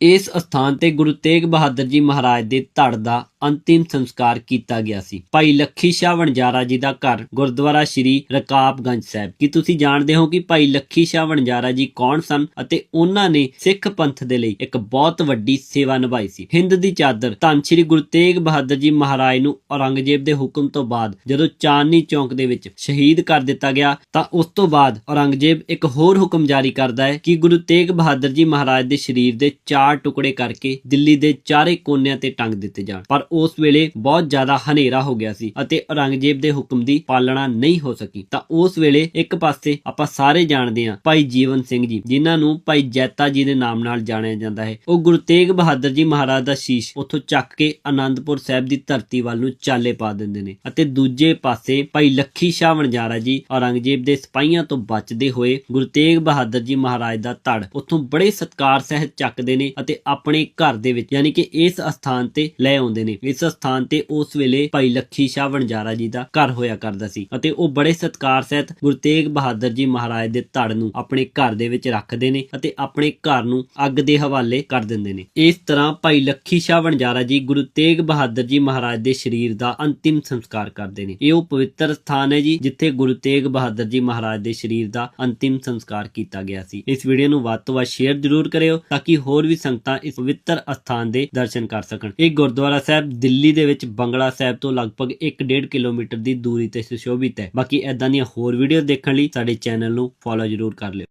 ਇਸ ਅਸਥਾਨ ਤੇ ਗੁਰੂ ਤੇਗ ਬਹਾਦਰ ਜੀ ਮਹਾਰਾਜ ਦੇ ਧੜ ਦਾ ਅੰਤਿਮ ਸੰਸਕਾਰ ਕੀਤਾ ਗਿਆ ਸੀ। ਭਾਈ ਲੱਖੀ ਸ਼ਾਹ ਵਣਜਾਰਾ ਜੀ ਦਾ ਘਰ, ਗੁਰਦੁਆਰਾ ਸ਼੍ਰੀ ਰਕਾਬਗੰਜ ਸਾਹਿਬ। ਕੀ ਤੁਸੀਂ ਜਾਣਦੇ ਹੋ ਕਿ ਭਾਈ ਲੱਖੀ ਸ਼ਾਹ ਵਣਜਾਰਾ ਜੀ ਕੌਣ ਸਨ ਅਤੇ ਉਹਨਾਂ ਨੇ ਸਿੱਖ ਪੰਥ ਦੇ ਲਈ ਇੱਕ ਬਹੁਤ ਵੱਡੀ ਸੇਵਾ ਨਿਭਾਈ ਸੀ? ਹਿੰਦ ਦੀ ਚਾਦਰ, ਧੰਨ ਸ਼੍ਰੀ ਗੁਰੂ ਤੇਗ ਬਹਾਦਰ ਜੀ ਮਹਾਰਾਜ ਨੂੰ ਔਰੰਗਜ਼ੇਬ ਦੇ ਹੁਕਮ ਤੋਂ ਬਾਅਦ ਜਦੋਂ ਚਾਂਦਨੀ ਚੌਂਕ ਦੇ ਵਿੱਚ ਸ਼ਹੀਦ ਕਰ ਦਿੱਤਾ ਗਿਆ, ਤਾਂ ਉਸ ਤੋਂ ਬਾਅਦ ਔਰੰਗਜ਼ੇਬ ਇੱਕ ਹੋਰ ਹੁਕਮ ਜਾਰੀ ਕਰਦਾ ਹੈ ਕਿ ਗੁਰੂ ਤੇਗ ਬਹਾਦਰ ਜੀ ਮਹਾਰਾਜ ਦੇ ਸਰੀਰ ਦੇ ਚਾਰ ਟੁਕੜੇ ਕਰਕੇ ਦਿੱਲੀ ਦੇ ਚਾਰੇ ਕੋਨਿਆਂ ਤੇ ਟੰਗ ਦਿੱਤੇ ਜਾਣ। ਪਰ ਉਸ ਵੇਲੇ ਬਹੁਤ ਜ਼ਿਆਦਾ ਹਨੇਰਾ ਹੋ ਗਿਆ ਸੀ ਅਤੇ ਔਰੰਗਜ਼ੇਬ ਦੇ ਹੁਕਮ ਦੀ ਪਾਲਣਾ ਨਹੀਂ ਹੋ ਸਕੀ। ਤਾਂ ਉਸ ਵੇਲੇ ਇੱਕ ਪਾਸੇ ਆਪਾਂ ਸਾਰੇ ਜਾਣਦੇ ਹਾਂ ਭਾਈ ਜੀਵਨ ਸਿੰਘ ਜੀ, ਜਿਨ੍ਹਾਂ ਨੂੰ ਭਾਈ ਜੈਤਾ ਜੀ ਦੇ ਨਾਮ ਨਾਲ ਜਾਣਿਆ ਜਾਂਦਾ ਹੈ। ਉਹ ਗੁਰੂ ਤੇਗ ਬਹਾਦਰ ਜੀ ਮਹਾਰਾਜ ਦਾ ਸ਼ੀਸ਼ ਉੱਥੋਂ ਚੱਕ ਕੇ ਆਨੰਦਪੁਰ ਸਾਹਿਬ ਦੀ ਧਰਤੀ ਵੱਲ ਨੂੰ ਚਾਲੇ ਪਾ ਦਿੰਦੇ ਨੇ ਅਤੇ ਦੂਜੇ ਪਾਸੇ ਭਾਈ ਲੱਖੀ ਸ਼ਾਹ ਵਣਜਾਰਾ ਜੀ ਔਰੰਗਜ਼ੇਬ ਦੇ ਸਿਪਾਹੀਆਂ ਤੋਂ ਬਚਦੇ ਹੋਏ ਗੁਰੂ ਤੇਗ ਬਹਾਦਰ ਜੀ ਮਹਾਰਾਜ ਦਾ ਧੜ ਉੱਥੋਂ ਬੜੇ ਸਤਕਾਰ ਸਹਿਤ ਚੱਕਦੇ ਨੇ ਅਤੇ ਆਪਣੇ ਘਰ ਦੇ ਵਿੱਚ, ਯਾਨੀ ਕਿ ਇਸ ਸਥਾਨ ਤੇ ਲੈ ਆਉਂਦੇ ਨੇ। ਇਸ ਸਥਾਨ ਤੇ ਉਸ ਵੇਲੇ ਭਾਈ ਲੱਖੀ ਸ਼ਾਹ ਵਣਜਾਰਾ ਜੀ ਦਾ ਘਰ ਹੋਇਆ ਕਰਦਾ ਸੀ ਅਤੇ ਉਹ ਬੜੇ ਸਤਕਾਰ ਸਹਿਤ ਗੁਰੂ ਤੇਗ ਬਹਾਦਰ ਜੀ ਮਹਾਰਾਜ ਦੇ ਧੜ ਨੂੰ ਆਪਣੇ ਘਰ ਦੇ ਵਿੱਚ ਰੱਖਦੇ ਨੇ ਅਤੇ ਆਪਣੇ ਘਰ ਨੂੰ ਅੱਗ ਦੇ ਹਵਾਲੇ ਕਰ ਦਿੰਦੇ ਨੇ। ਇਸ ਤਰ੍ਹਾਂ ਭਾਈ ਲੱਖੀ ਸ਼ਾਹ ਵਣਜਾਰਾ ਜੀ ਗੁਰੂ ਤੇਗ ਬਹਾਦਰ ਜੀ ਮਹਾਰਾਜ ਦੇ ਸਰੀਰ ਦਾ ਅੰਤਿਮ ਸੰਸਕਾਰ ਕਰਦੇ ਨੇ। ਇਹ ਉਹ ਪਵਿੱਤਰ ਸਥਾਨ ਹੈ ਜੀ ਜਿੱਥੇ ਗੁਰੂ ਤੇਗ ਬਹਾਦਰ ਜੀ ਮਹਾਰਾਜ ਦੇ ਸਰੀਰ ਦਾ ਅੰਤਿਮ ਸੰਸਕਾਰ ਕੀਤਾ ਗਿਆ ਸੀ। ਇਸ ਵੀਡੀਓ ਨੂੰ ਵੱਧ ਤੋਂ ਵੱਧ ਸ਼ੇਅਰ ਜ਼ਰੂਰ ਕਰਿਓ ਤਾਂ ਕਿ ਹੋਰ ਵੀ ਸੰਗਤਾਂ ਇਸ ਪਵਿੱਤਰ ਅਸਥਾਨ ਦੇ ਦਰਸ਼ਨ ਕਰ ਸਕਣ। ਇਹ ਗੁਰਦੁਆਰਾ ਸਾਹਿਬ ਦਿੱਲੀ ਦੇ ਵਿੱਚ ਬੰਗਲਾ ਸਾਹਿਬ ਤੋਂ ਲਗਭਗ 1.5 ਕਿਲੋਮੀਟਰ ਦੀ ਦੂਰੀ ਤੇ ਸੁਸ਼ੋਭਿਤ ਹੈ। ਬਾਕੀ ਐਦਾਂ ਦੀਆਂ ਹੋਰ ਵੀਡੀਓ ਦੇਖਣ ਲਈ ਸਾਡੇ ਚੈਨਲ ਨੂੰ ਫੋਲੋ ਜ਼ਰੂਰ ਕਰ ਲਿਓ।